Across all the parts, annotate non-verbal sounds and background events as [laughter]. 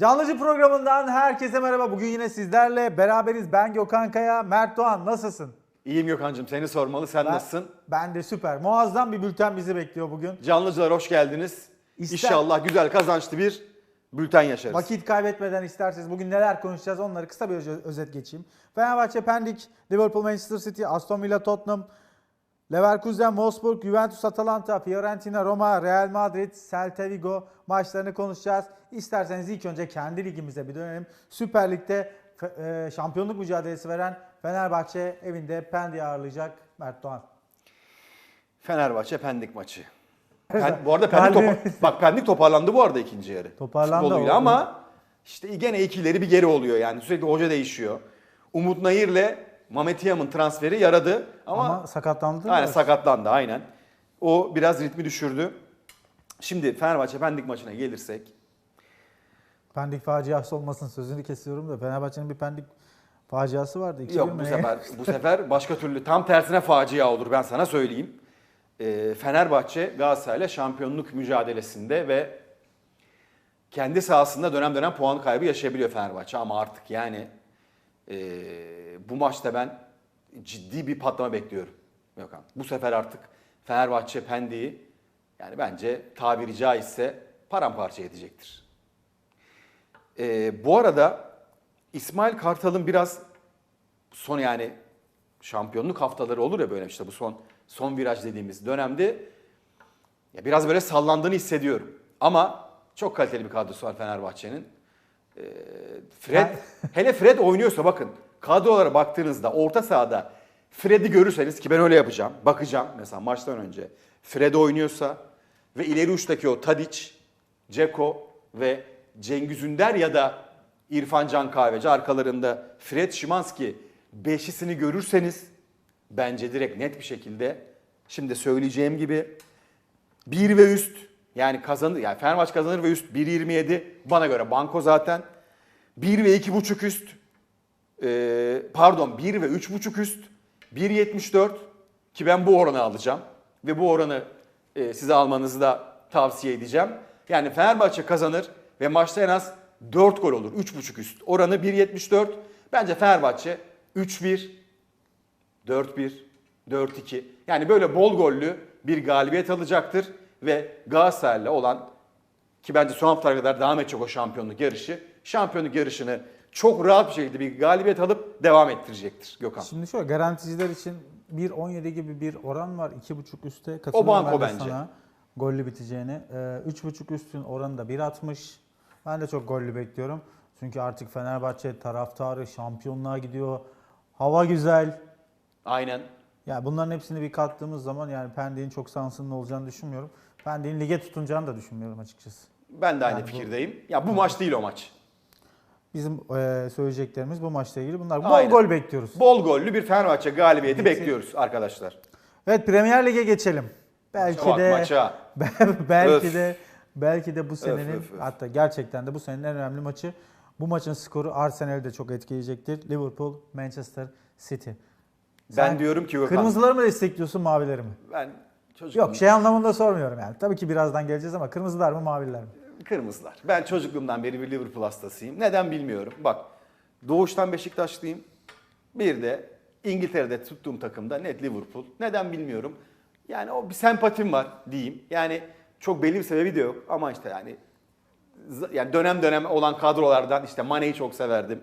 Canlıcı programından herkese merhaba. Bugün yine sizlerle beraberiz. Ben Gökhan Kaya, Mert Doğan. Nasılsın? İyiyim Gökhan'cığım seni sormalı. Sen Ben- nasılsın? Ben de süper. Muazzam bir bülten bizi bekliyor bugün. Canlıcılar hoş geldiniz. İster- İnşallah güzel kazançlı bir bülten yaşarız. Vakit kaybetmeden isterseniz bugün neler konuşacağız onları kısa bir öz- özet geçeyim. Fenerbahçe, Pendik, Liverpool, Manchester City, Aston Villa, Tottenham, Leverkusen, Wolfsburg, Juventus, Atalanta, Fiorentina, Roma, Real Madrid, Celta Vigo maçlarını konuşacağız. İsterseniz ilk önce kendi ligimize bir dönelim. Süper Lig'de e, şampiyonluk mücadelesi veren Fenerbahçe evinde Pendik'i ağırlayacak Mert Doğan. Fenerbahçe Pendik maçı. Pen- bu arada Pendik, topa- bak Pendik toparlandı bu arada ikinci yarı. Toparlandı Futboluyla ama işte gene ikileri bir geri oluyor yani. Sürekli hoca değişiyor. Umut Nayir'le Mehmet Yam'ın transferi yaradı ama, Ama, sakatlandı. aynen sakatlandı aynen. O biraz ritmi düşürdü. Şimdi Fenerbahçe Pendik maçına gelirsek Pendik faciası olmasın sözünü kesiyorum da Fenerbahçe'nin bir Pendik faciası vardı. İki Yok bu sefer bu sefer başka türlü tam tersine facia olur ben sana söyleyeyim. Ee, Fenerbahçe Galatasaray'la şampiyonluk mücadelesinde ve kendi sahasında dönem dönem puan kaybı yaşayabiliyor Fenerbahçe ama artık yani ee, bu maçta ben ciddi bir patlama bekliyorum. Gökhan. Bu sefer artık Fenerbahçe Pendik'i yani bence tabiri caizse paramparça edecektir. Ee, bu arada İsmail Kartal'ın biraz son yani şampiyonluk haftaları olur ya böyle işte bu son son viraj dediğimiz dönemde ya biraz böyle sallandığını hissediyorum. Ama çok kaliteli bir kadrosu var Fenerbahçe'nin. Ee, Fred hele Fred oynuyorsa bakın kadrolara baktığınızda orta sahada Fred'i görürseniz ki ben öyle yapacağım. Bakacağım mesela maçtan önce. Fred oynuyorsa ve ileri uçtaki o Tadic, Ceko ve Cengiz Ünder ya da İrfan Can Kahveci arkalarında Fred Şimanski beşisini görürseniz bence direkt net bir şekilde şimdi söyleyeceğim gibi 1 ve üst yani kazanır yani Fenerbahçe kazanır ve üst 1.27 bana göre banko zaten. 1 ve 2.5 üst e, pardon 1 ve 3.5 üst 1.74 ki ben bu oranı alacağım ve bu oranı e, size almanızı da tavsiye edeceğim. Yani Fenerbahçe kazanır ve maçta en az 4 gol olur. 3.5 üst. Oranı 1.74. Bence Fenerbahçe 3-1 4-1, 4-2. Yani böyle bol gollü bir galibiyet alacaktır ve Galatasaray'la olan ki bence son haftalara kadar devam edecek o şampiyonluk yarışı. Şampiyonluk yarışını çok rahat bir şekilde bir galibiyet alıp devam ettirecektir Gökhan. Şimdi şöyle garanticiler için 1.17 gibi bir oran var. 2.5 üste katılıyorum banko ben de bence. sana gollü biteceğini. Ee, 3.5 üstün oranı da 1.60. Ben de çok gollü bekliyorum. Çünkü artık Fenerbahçe taraftarı şampiyonluğa gidiyor. Hava güzel. Aynen. Yani bunların hepsini bir kattığımız zaman yani Pendik'in çok şansının olacağını düşünmüyorum. Pendik'in lige tutunacağını da düşünmüyorum açıkçası. Ben de aynı Yani bu- fikirdeyim. Ya bu maç değil o maç. Bizim eee, söyleyeceklerimiz bu maçla ilgili bunlar. Bol Aynen. gol bekliyoruz. Bol gollü bir Fenerbahçe galibiyeti Peki. bekliyoruz arkadaşlar. Evet Premier Lig'e geçelim. Belki Bak de maça. [laughs] belki Öf. de belki de bu senenin öf, öf. hatta gerçekten de bu senenin en önemli maçı. Bu maçın skoru Arsenal'i de çok etkileyecektir. Liverpool Manchester City. Ben Sen diyorum ki Gökhan. Kırmızıları mı destekliyorsun, mavileri mi? Ben çocuk Yok şey anlamında sormuyorum yani. Tabii ki birazdan geleceğiz ama kırmızılar mı, maviler mi? Kırmızılar. Ben çocukluğumdan beri bir Liverpool hastasıyım. Neden bilmiyorum. Bak doğuştan Beşiktaşlıyım. Bir de İngiltere'de tuttuğum takımda net Liverpool. Neden bilmiyorum. Yani o bir sempatim var diyeyim. Yani çok belli bir sebebi de yok ama işte yani yani dönem dönem olan kadrolardan işte Mane'yi çok severdim.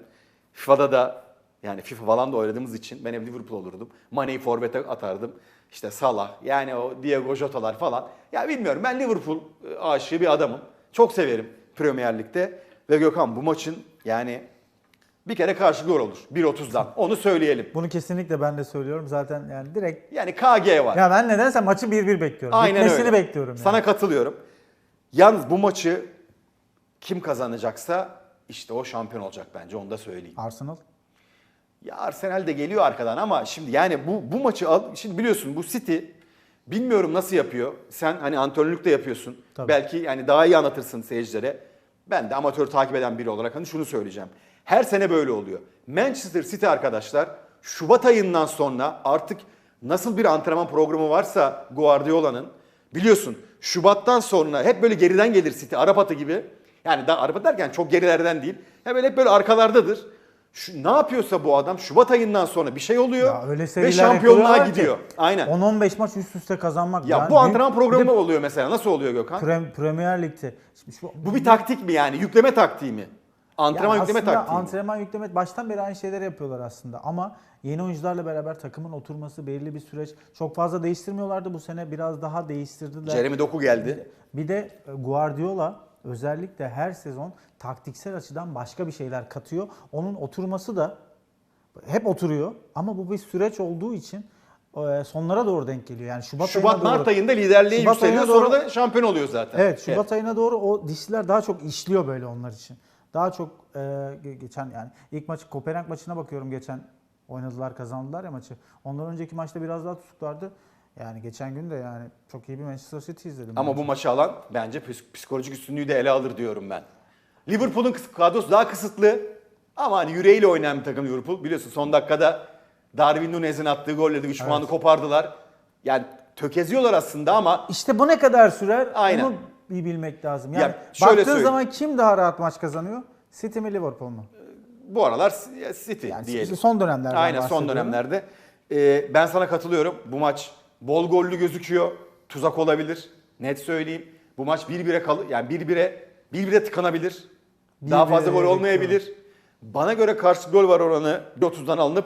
FIFA'da da yani FIFA falan da oynadığımız için ben hep Liverpool olurdum. Mane'yi forvete atardım. İşte Salah yani o Diego Jota'lar falan. Ya bilmiyorum ben Liverpool e, aşığı bir adamım. Çok severim Premier Lig'de. Ve Gökhan bu maçın yani bir kere karşılığı gol olur. 1.30'dan. Onu söyleyelim. Bunu kesinlikle ben de söylüyorum. Zaten yani direkt Yani KG var. ya ben nedense maçı 1-1 bekliyorum. Aynen Bitmesini öyle. bekliyorum yani. Sana katılıyorum. Yalnız bu maçı kim kazanacaksa işte o şampiyon olacak bence onu da söyleyeyim. Arsenal. Ya Arsenal de geliyor arkadan ama şimdi yani bu bu maçı al şimdi biliyorsun bu City bilmiyorum nasıl yapıyor. Sen hani antrenörlük de yapıyorsun. Tabii. Belki yani daha iyi anlatırsın seyircilere. Ben de amatör takip eden biri olarak hani şunu söyleyeceğim. Her sene böyle oluyor. Manchester City arkadaşlar Şubat ayından sonra artık nasıl bir antrenman programı varsa Guardiola'nın biliyorsun Şubattan sonra hep böyle geriden gelir City Arap atı gibi. Yani da araba derken çok gerilerden değil. Ya böyle hep böyle arkalardadır. Şu, ne yapıyorsa bu adam Şubat ayından sonra bir şey oluyor Ya öyle ve seriler şampiyonluğa yapıyorlar ki, gidiyor. Aynen. 10-15 maç üst üste kazanmak. Ya Yani bu antrenman bir- programı oluyor mesela. Nasıl oluyor Gökhan? Pre- Premier Lig'de. Şimdi şu- Bu bir taktik mi yani? Yükleme taktiği mi? Antrenman Yani yükleme aslında taktiği mi? Antrenman yükleme baştan beri aynı şeyleri yapıyorlar aslında ama yeni oyuncularla beraber takımın oturması belirli bir süreç. Çok fazla değiştirmiyorlardı bu sene biraz daha değiştirdiler. Jeremy Doku geldi. Bir de e, Guardiola özellikle her sezon taktiksel açıdan başka bir şeyler katıyor. Onun oturması da hep oturuyor ama bu bir süreç olduğu için e, sonlara doğru denk geliyor. Yani Şubat, Şubat ayına doğru. Mart ayında liderliğe Şubat yükseliyor ayına sonra doğru- da şampiyon oluyor zaten. Evet Şubat ayına doğru o dişliler daha çok işliyor böyle onlar için. Daha çok e, ge- geçen yani ilk maçı Kopenhag maçına bakıyorum geçen oynadılar kazandılar ya maçı. Ondan önceki maçta biraz daha tutuklardı. Yani geçen gün de yani çok iyi bir Manchester City izledim. Ama bu maçı alan bence psik- psikolojik üstünlüğü de ele alır diyorum ben. Liverpool'un kadrosu daha kısıtlı ama hani yüreğiyle oynayan bir takım Liverpool. Biliyorsun son dakikada Darwin Nunez'in attığı golle de 3 puanı kopardılar. Yani tökeziyorlar aslında ama İşte bu ne kadar sürer Aynen. onu iyi bilmek lazım. Ya Yani şöyle baktığın söyleyeyim. zaman kim daha rahat maç kazanıyor? City mi Liverpool mu? bu aralar City Yani diyelim. son dönemlerden Aynen son dönemlerde. Ee, ben sana katılıyorum. Bu maç bol gollü gözüküyor. Tuzak olabilir. Net söyleyeyim. Bu maç 1-1'e kal yani 1-1'e 1-1'e tıkanabilir. Daha 1-1'e fazla gol olmayabilir. Bana göre karşı gol var oranı 30'dan alınıp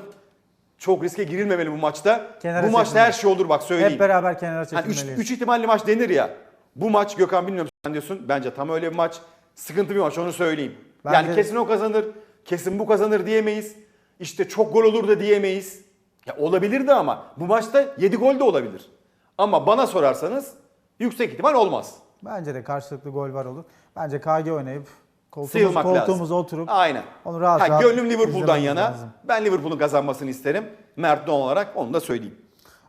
çok riske girilmemeli bu maçta. Kenara bu maçta çekilmeli. her şey olur bak söyleyeyim. Hep beraber kenara Hani üç, çekilmeliyiz. üç ihtimalli maç denir ya. Bu maç Gökhan bilmiyorum sen diyorsun. Bence tam öyle bir maç. Sıkıntı bir maç onu söyleyeyim. Bence- Yani kesin o kazanır, kesin bu kazanır diyemeyiz. İşte çok gol olur da diyemeyiz. Ya olabilir de ama bu maçta 7 gol de olabilir. Ama bana sorarsanız yüksek ihtimal olmaz. Bence de karşılıklı gol var olur. Bence KG oynayıp koltuğumuz, Sıyılmak koltuğumuza lazım. oturup Aynen. onu rahat Ha, rahat Gönlüm Liverpool'dan yana. lazım. Ben Liverpool'un kazanmasını isterim. Mert Doğan olarak onu da söyleyeyim.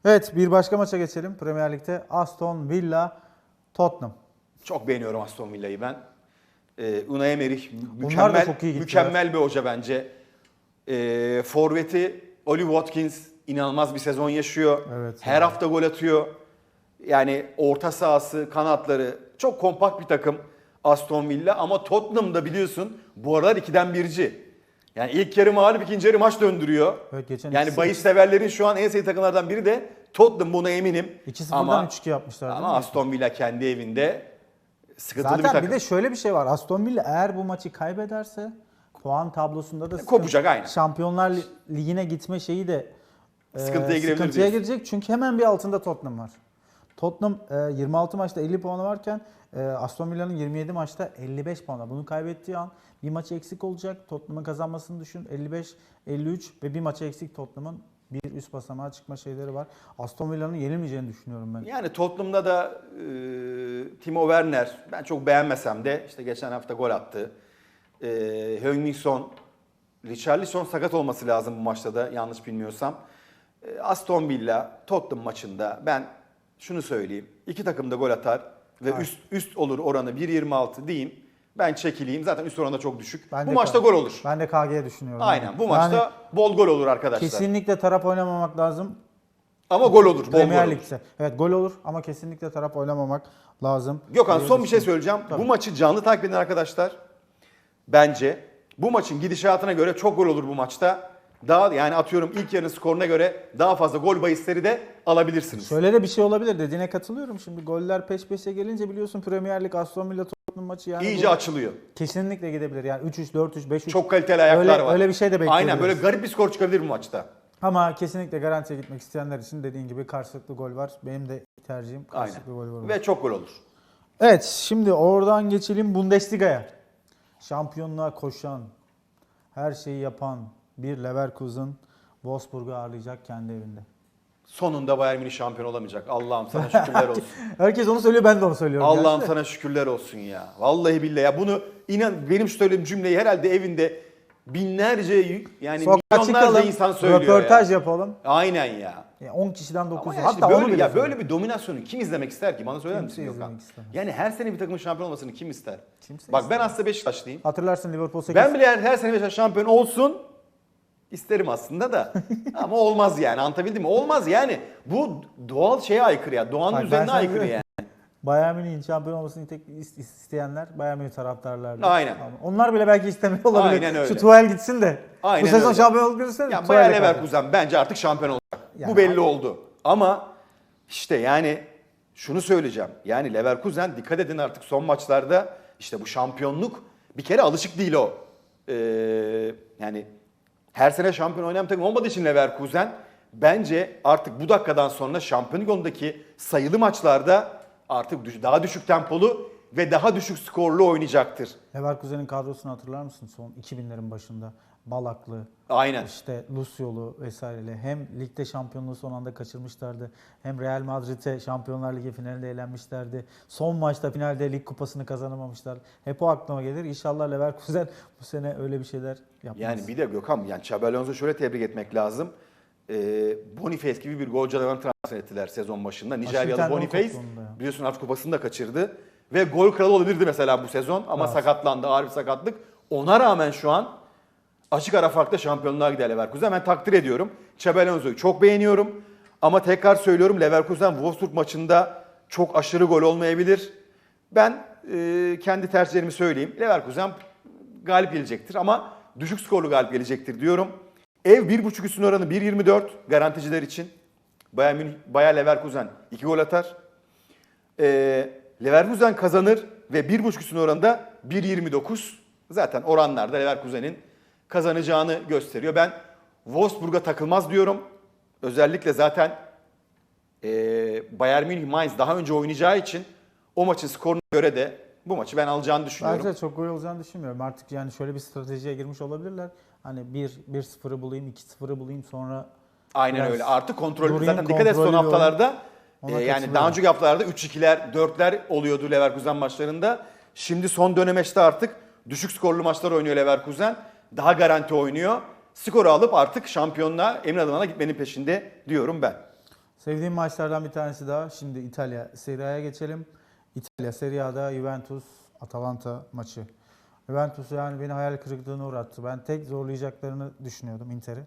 Evet bir başka maça geçelim. Premier Lig'de Aston Villa Tottenham. Çok beğeniyorum Aston Villa'yı ben. Ee, Unai Emery da mükemmel, çok iyi gittiler. mükemmel bir hoca bence. Ee, Forvet'i Oli Watkins inanılmaz bir sezon yaşıyor. Evet, Her yani. hafta gol atıyor. Yani orta sahası, kanatları çok kompakt bir takım Aston Villa ama Tottenham'da biliyorsun bu aralar ikiden birci. Yani ilk yarı mağlup ikinci yarı maç döndürüyor. Evet, geçen yani bahis severlerin şu an en sevdiği takımlardan biri de Tottenham buna eminim. 2-0'dan Ama- 3-2 yapmışlar Ama? Aston Villa kendi evinde sıkıntılı bir Zaten takım. bir de şöyle bir şey var. Aston Villa eğer bu maçı kaybederse puan tablosunda da sıkıntı- Kopacak, aynen. Şampiyonlar Li- Ligi'ne gitme şeyi de e, Sıkıntıya girebilir sıkıntıya diyorsun. girecek. Çünkü hemen bir altında Tottenham var. Tottenham e, 26 maçta 50 puanı varken e, Aston Villa'nın 27 maçta 55 puanı. Bunu kaybettiği an bir maçı eksik olacak. Tottenham'ın kazanmasını düşün. 55, 53 ve bir maçı eksik Tottenham'ın bir üst basamağa çıkma şeyleri var. Aston Villa'nın yenilmeyeceğini düşünüyorum ben. Yani Tottenham'da da e, Timo Werner ben çok beğenmesem de işte geçen hafta gol attı. E, Heung-min Son, Richarlison sakat olması lazım bu maçta da yanlış bilmiyorsam. E, Aston Villa Tottenham maçında ben şunu söyleyeyim. iki takım da gol atar ve Aynen. üst üst olur oranı 1.26 diyeyim. Ben çekileyim. Zaten üst oranda çok düşük. Ben bu maçta gol olur. Ben de KG düşünüyorum. Aynen. Bu Yani maçta bol gol olur arkadaşlar. kesinlikle taraf oynamamak lazım. Ama gol olur. Bol gol Premier olur. Lig'de. Evet gol olur ama kesinlikle taraf oynamamak lazım. Gökhan son bir şey söyleyeceğim. Tabii. Bu maçı canlı takip edin arkadaşlar. Bence bu maçın gidişatına göre çok gol olur bu maçta. Daha yani atıyorum ilk yarının skoruna göre daha fazla gol bahisleri de alabilirsiniz. Şöyle de bir şey olabilir dediğine katılıyorum. Şimdi goller peş peşe gelince biliyorsun Premier Lig Aston Villa Tottenham maçı yani İyice bu açılıyor. kesinlikle gidebilir. Yani 3-3, 4-3, 5-3. Çok kaliteli ayaklar öyle, var. Öyle bir şey de bekliyoruz. Aynen böyle garip bir skor çıkabilir bu maçta. Ama kesinlikle garantiye gitmek isteyenler için dediğin gibi karşılıklı gol var. Benim de tercihim karşılıklı gol var. Ve çok gol olur. Evet şimdi oradan geçelim Bundesliga'ya. Şampiyonluğa koşan, her şeyi yapan bir Leverkusen Wolfsburg'u ağırlayacak kendi evinde. Sonunda Bayern Münih şampiyon olamayacak. Allah'ım sana şükürler olsun. [laughs] Herkes onu söylüyor ben de onu söylüyorum. Allah'ım gerçi de. sana şükürler olsun ya. Vallahi billahi ya bunu inan benim söylediğim cümleyi herhalde evinde binlerce yani Sokağa milyonlarca çıkalım, insan söylüyor röportaj ya. yapalım. Aynen ya. Yani 10 kişiden 9. Ama ya Hatta işte onu böyle, bile ya böyle bir dominasyonu kim izlemek ister ki? Bana söyler Kimse misin Gökhan? izlemek istemez. Yani her sene bir takımın şampiyon olmasını kim ister? Kimse Bak ben aslında Beşiktaşlıyım. Hatırlarsın Liverpool 8. Ben bile her, her sene Beşiktaş şampiyon olsun isterim aslında da. [laughs] Ama olmaz yani. Anlatabildim mi? Olmaz yani. Bu doğal şeye aykırı ya. Doğanın Bak ben düzenine sana aykırı diyorum. yani. Bayern Münih'in şampiyon olmasını tek is- isteyenler Bayern Münih taraftarlardı. Aynen. Onlar bile belki istemiyor olabilir. Aynen öyle. Şu Tuchel gitsin de. Aynen Bu sezon öyle. şampiyon olursa Ya Bayer Leverkusen bence artık şampiyon olacak. Yani Bu belli abi- oldu. Ama işte yani şunu söyleyeceğim. Yani Leverkusen dikkat edin artık son maçlarda işte bu şampiyonluk bir kere alışık değil o. Ee, yani her sene şampiyon oynayan takım olmadığı için Leverkusen bence artık bu dakikadan sonra şampiyonluk yolundaki sayılı maçlarda artık daha düşük tempolu ve daha düşük skorlu oynayacaktır. Leverkusen'in kadrosunu hatırlar mısın son 2000'lerin başında? Balaklı, Aynen. işte Luciolu vesaireli. Hem ligde şampiyonluğu son anda kaçırmışlardı. Hem Real Madrid'e Şampiyonlar Ligi finalinde elenmişlerdi. Son maçta finalde lig kupasını kazanamamışlar. Hep o aklıma gelir. İnşallah Leverkusen bu sene öyle bir şeyler yapmaz. Yani bir de Gökhan yani Xabi şöyle tebrik etmek lazım. Ee, Boniface gibi bir golcü adamı transfer ettiler sezon başında. Nijeryalı Boniface biliyorsun Afrika Kupası'nı da kaçırdı. Ve gol kralı olabilirdi mesela bu sezon ama Evet. sakatlandı ağır bir sakatlık. Ona rağmen şu an açık ara farkla şampiyonluğa gider Leverkusen. Ben takdir ediyorum. Xabi Alonso'yu çok beğeniyorum. Ama tekrar söylüyorum Leverkusen Wolfsburg maçında çok aşırı gol olmayabilir. Ben e, kendi tercihlerimi söyleyeyim. Leverkusen galip gelecektir ama düşük skorlu galip gelecektir diyorum. Ev 1.5 üstün oranı 1.24 garanticiler için. Bayern, Münih, Bayer Leverkusen 2 gol atar. Ee, Leverkusen kazanır ve 1.5 üstün oranında 1.29. Zaten oranlarda Leverkusen'in kazanacağını gösteriyor. Ben Wolfsburg'a takılmaz diyorum. Özellikle zaten e, Bayern Münih Mainz daha önce oynayacağı için o maçın skoruna göre de bu maçı ben alacağını düşünüyorum. Bence çok gol olacağını düşünmüyorum. Artık yani şöyle bir stratejiye girmiş olabilirler. Hani 1 1-0'ı bulayım, 2-0'ı bulayım sonra Aynen öyle. Artık kontrollü. durayım, Zaten dikkat et son kontrollü haftalarda. Ona e, yani katılıyorum. daha önceki haftalarda 3-2'ler, 4'ler oluyordu Leverkusen maçlarında. Şimdi son dönemeçte artık düşük skorlu maçlar oynuyor Leverkusen. Daha garanti oynuyor. Skoru alıp artık şampiyonluğa emin adımlarına gitmenin peşinde diyorum ben. Sevdiğim maçlardan bir tanesi daha. Şimdi İtalya Serie A'ya geçelim. İtalya Serie A'da Juventus Atalanta maçı. Juventus yani beni hayal kırıklığına uğrattı. Ben tek zorlayacaklarını düşünüyordum Inter'i.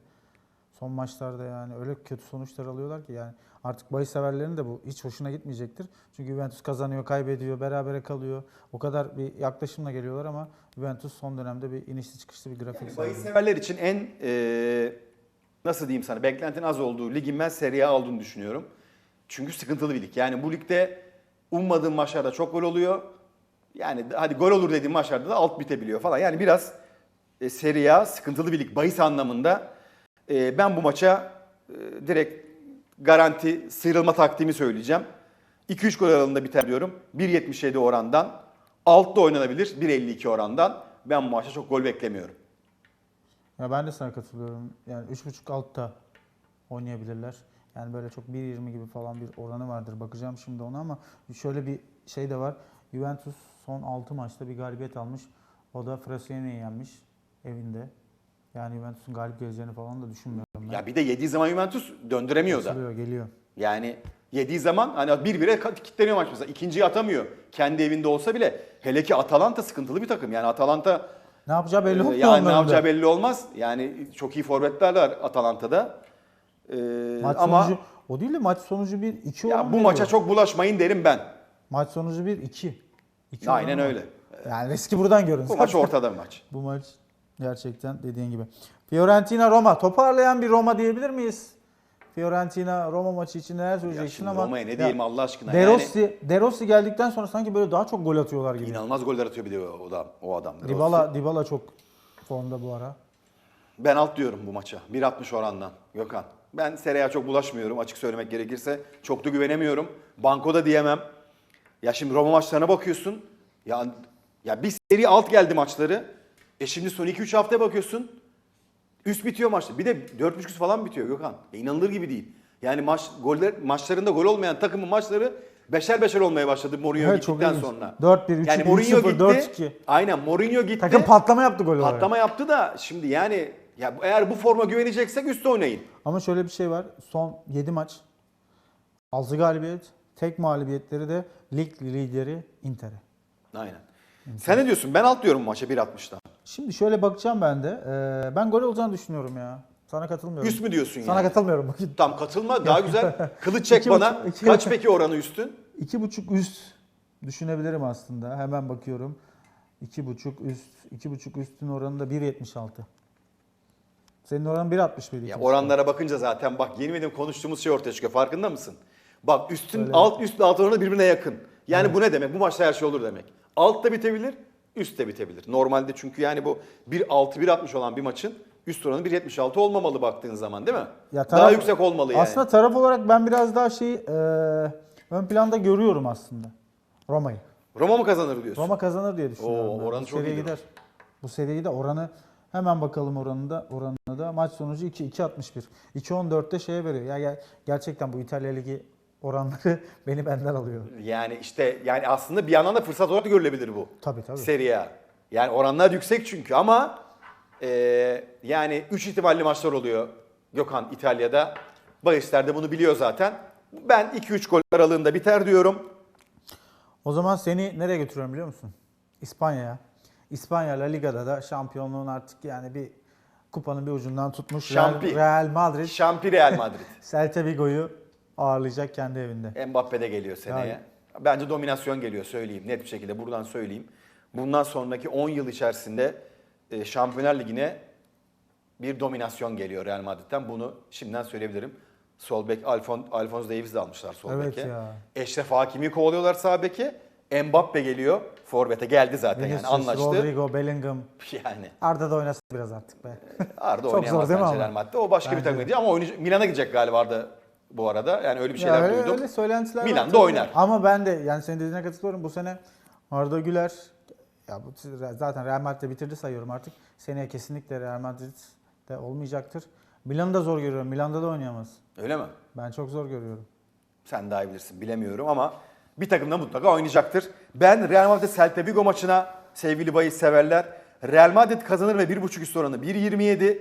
Son maçlarda yani öyle kötü sonuçlar alıyorlar ki yani artık bahis severlerin de bu hiç hoşuna gitmeyecektir. Çünkü Juventus kazanıyor, kaybediyor, berabere kalıyor. O kadar bir yaklaşımla geliyorlar ama Juventus son dönemde bir inişli çıkışlı bir grafik Yani bahis severler için en e, nasıl diyeyim sana beklentin az olduğu ligin ben Serie A olduğunu düşünüyorum. Çünkü sıkıntılı bir lig. Yani bu ligde ummadığın maçlarda çok gol oluyor. Yani hadi gol olur dediğim maçlarda da alt bitebiliyor falan. Yani biraz e, Serie A sıkıntılı bir lig bahis anlamında. E, ben bu maça e, direkt garanti sıyrılma taktiğimi söyleyeceğim. 2-3 gol aralığında biter diyorum. 1.77 orandan. Altta oynanabilir 1.52 orandan. Ben bu maçta çok gol beklemiyorum. Ya ben de sana katılıyorum. Yani 3.5 altta oynayabilirler. Yani böyle çok 1.20 gibi falan bir oranı vardır. Bakacağım şimdi ona ama şöyle bir şey de var. Juventus son 6 maçta bir galibiyet almış. O da Frosinone yenmiş evinde. Yani Juventus'un galip geleceğini falan da düşünmüyorum ben. Ya bir de yediği zaman Juventus döndüremiyor da. Açılıyor, geliyor. Yani yediği zaman hani bir bire kilitleniyor maç mesela. İkinciyi atamıyor. Kendi evinde olsa bile. Hele ki Atalanta sıkıntılı bir takım. Yani Atalanta Ne yapacağı belli e, olmuyor yani ne da. yapacağı belli olmaz. Yani çok iyi forvetler var Atalanta'da. Ee, Maç ama sonucu, o değil de maç sonucu 1 2 ya bu maça çok bulaşmayın derim ben. Maç sonucu 1 2. Aynen öyle. Yani riski buradan görün. Bu maç ortada bir maç. Bu maç gerçekten dediğin gibi. Fiorentina Roma toparlayan bir Roma diyebilir miyiz? Fiorentina Roma maçı için neler söyleyeceksin ama Roma'ya ne ya diyelim Allah aşkına. De Yani Rossi, De Rossi geldikten sonra sanki böyle daha çok gol atıyorlar gibi. inanılmaz goller atıyor bir de o adam. O adam. De Rossi. Dybala, Dybala çok formda bu ara. Ben alt diyorum bu maça. 1.60 orandan Gökhan. Ben Serie A çok bulaşmıyorum açık söylemek gerekirse. Çok da güvenemiyorum. Banko da diyemem. Ya şimdi Roma maçlarına bakıyorsun. Ya ya bir seri alt geldi maçları. E şimdi son 2-3 haftaya bakıyorsun. Üst bitiyor maçta. Bir de 4.5 üst falan bitiyor Gökhan. E inanılır gibi değil. Yani maç goller maçlarında gol olmayan takımın maçları beşer beşer olmaya başladı Mourinho Evet, gittikten sonra. 4-1, 3-2, yani Mourinho 3-0, gitti. 4-2. Aynen Mourinho gitti. Takım patlama yaptı gol olarak. Patlama yaptı da şimdi yani ya eğer bu forma güveneceksek üstte oynayın. Ama şöyle bir şey var. Son 7 maç 6 galibiyet, tek mağlubiyetleri de lig lideri Inter'e. Aynen. Sen ne diyorsun? Ben alt diyorum maça 1.60'dan. Şimdi şöyle bakacağım ben de. Ee, ben gol olacağını düşünüyorum ya. Sana katılmıyorum. Üst mü diyorsun Sana yani? katılmıyorum. Bakın. Tam katılma daha güzel. [laughs] Kılıç çek İki bana. buçuk- iki Kaç buçuk. peki oranı üstün? İki buçuk üst düşünebilirim aslında. Hemen bakıyorum. 2.5 üst 2.5 üstün oranı da 1.76. Senin oranın 1.61. Ya iki oranlara bakınca zaten bak yemin ediyorum konuştuğumuz şey ortaya çıkıyor. Farkında mısın? Bak üstün Öyle. alt üst alt oranı birbirine yakın. Yani bu ne demek? Bu maçta her şey olur demek. Alt da bitebilir, üst de bitebilir. Normalde çünkü yani bu 1.6 1.60 olan bir maçın üst oranı 1.76 olmamalı baktığın zaman değil mi? Ya Daha taraf- yüksek olmalı yani. Aslında taraf olarak ben biraz daha şeyi e, ön planda görüyorum aslında. Roma'yı. Roma mı kazanır diyorsun? Roma kazanır diye düşünüyorum. Oo, ben. oranı Bu çok iyidir. gider. Bu seriye de oranı hemen bakalım oranında oranına da maç sonucu 2 2.61. 2.14'te şeye veriyor. Ya ger- gerçekten bu İtalya Ligi oranları [laughs] beni benden alıyor. Yani işte yani aslında bir yandan da fırsat olarak da görülebilir bu. Tabii tabii. Serie A. Yani oranlar yüksek çünkü ama e, yani 3 ihtimalli maçlar oluyor Gökhan İtalya'da. Bahisler de bunu biliyor zaten. Ben 2-3 gol aralığında biter diyorum. O zaman seni nereye götürüyorum biliyor musun? İspanya'ya. İspanya La Liga'da da şampiyonluğun artık yani bir kupanın bir ucundan tutmuş Şampi. Real, Real Madrid Şampi Real Madrid. [laughs] Celta Vigo'yu ağırlayacak kendi evinde. Mbappe de geliyor seneye. Yani. Bence dominasyon geliyor söyleyeyim. Net bir şekilde buradan söyleyeyim. Bundan sonraki 10 yıl içerisinde e, Şampiyonlar Ligi'ne bir dominasyon geliyor Real Madrid'den. Bunu şimdiden söyleyebilirim. Sol bek Alfon, Alphonso Davies de almışlar sol Evet beke. ya. Eşref Hakimi kovalıyorlar sağ beke. Mbappe geliyor. Forvet'e geldi zaten yani Vinicius, anlaştı. Rodrigo, Bellingham. [laughs] Yani Arda da oynasın biraz artık be. Arda Çok oynayamaz zor bence? Real Madrid'de. O başka bir Bence takım de. değil ama oynayacak, Milan'a gidecek galiba Arda bu arada. Yani öyle bir Ya şeyler öyle, duydum. öyle söylentiler var Milan'da tabii. oynar. Ama ben de yani senin dediğine katılıyorum. Bu sene Arda Güler ya bu zaten Real Madrid'de bitirdi sayıyorum artık. Seneye kesinlikle Real Madrid'de olmayacaktır. Milan'ı da zor görüyorum. Milan'da da oynayamaz. Öyle mi? Ben çok zor görüyorum. Sen daha iyi bilirsin bilemiyorum ama bir takımda mutlaka oynayacaktır. Ben Real Madrid Celta Vigo maçına sevgili bahis severler. Real Madrid kazanır ve 1.5 üst oranı 1.27.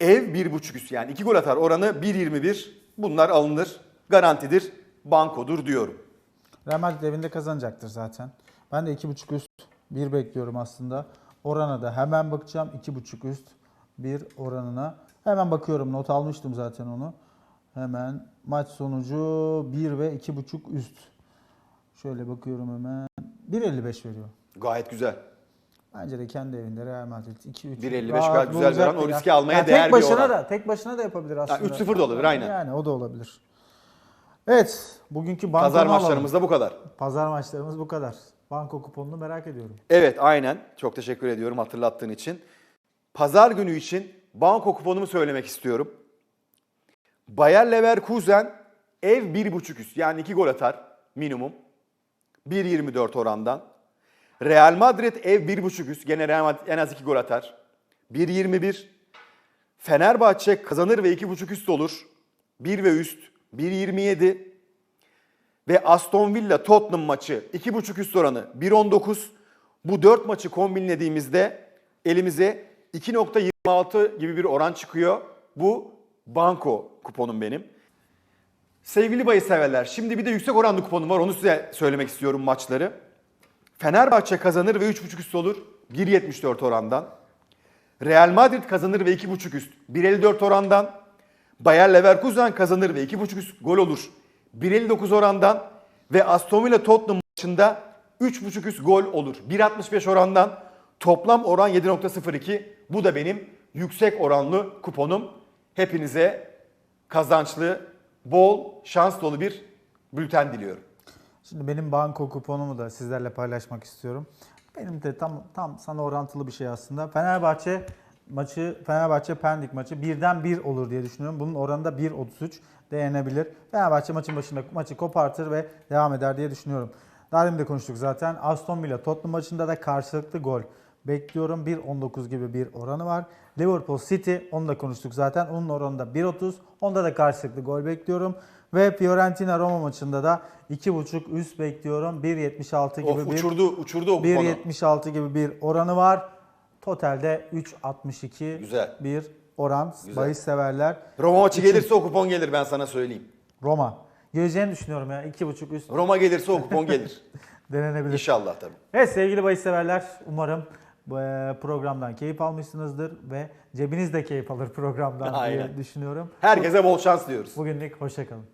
Ev 1.5 üst yani 2 gol atar oranı 1.21. Bunlar alınır. Garantidir. Bankodur diyorum. Real Madrid evinde kazanacaktır zaten. Ben de 2.5 üst 1 bekliyorum aslında. Orana da hemen bakacağım. 2.5 üst 1 oranına. Hemen bakıyorum. Not almıştım zaten onu. Hemen maç sonucu 1 ve 2.5 üst. Şöyle bakıyorum hemen. 1.55 veriyor. Gayet güzel. Bence de kendi evinde Real Madrid 2-3. 1.55 rahat gayet güzel bir oran. O riski almaya Ya değer tek bir başına oran. da tek başına da yapabilir aslında. 3-0 da olabilir, aynen. Yani o da olabilir. Evet, bugünkü Pazar bankonu alalım. maçlarımız da bu kadar. Pazar maçlarımız bu kadar. Banko kuponunu merak ediyorum. Evet aynen. Çok teşekkür ediyorum hatırlattığın için. Pazar günü için banko kuponumu söylemek istiyorum. Bayer Leverkusen ev 1.5 üst yani 2 gol atar minimum. 1.24 orandan. Real Madrid ev 1.5 üst gene Real Madrid en az 2 gol atar. 1.21. Fenerbahçe kazanır ve 2.5 üst olur. 1 ve üst 1.27 ve Aston Villa Tottenham maçı 2.5 üst oranı 1.19. Bu 4 maçı kombinlediğimizde elimize 2.26 gibi bir oran çıkıyor. Bu banko kuponum benim. Sevgili bahis severler, şimdi bir de yüksek oranlı kuponum var. Onu size söylemek istiyorum maçları. Fenerbahçe kazanır ve 3.5 üst olur 1.74 orandan. Real Madrid kazanır ve 2.5 üst 1.54 orandan. Bayer Leverkusen kazanır ve 2.5 üst gol olur 1.59 orandan. Ve Aston Villa Tottenham maçında 3.5 üst gol olur 1.65 orandan. Toplam oran 7.02. Bu da benim yüksek oranlı kuponum. Hepinize kazançlı, bol, şans dolu bir bülten diliyorum. Şimdi benim banko kuponumu da sizlerle paylaşmak istiyorum. Benim de tam tam sana orantılı bir şey aslında. Fenerbahçe maçı Fenerbahçe Pendik maçı birden 1 olur diye düşünüyorum. Bunun oranı da 1.33 değenebilir. Fenerbahçe maçın başında maçı kopartır ve devam eder diye düşünüyorum. Daha demin de konuştuk zaten. Aston Villa Tottenham maçında da karşılıklı gol bekliyorum. 1.19 gibi bir oranı var. Liverpool City onu da konuştuk zaten. Onun oranı da 1.30. Onda da karşılıklı gol bekliyorum. Ve Fiorentina Roma maçında da 2.5 üst bekliyorum. 1.76 gibi Of bir uçurdu, uçurdu o kuponu. 1.76 gibi bir oranı var. Totalde 3.62 Güzel. bir oran. Güzel. Bahis severler. Roma maçı gelirse o kupon gelir ben sana söyleyeyim. Roma. Geleceğini düşünüyorum ya. 2.5 üst Roma gelirse o kupon gelir. [laughs] denenebilir. İnşallah tabii. Evet sevgili bahis severler umarım programdan keyif almışsınızdır ve cebiniz de keyif alır programdan diye Aynen. düşünüyorum. Herkese bol şans diyoruz. Bugünlük hoşçakalın.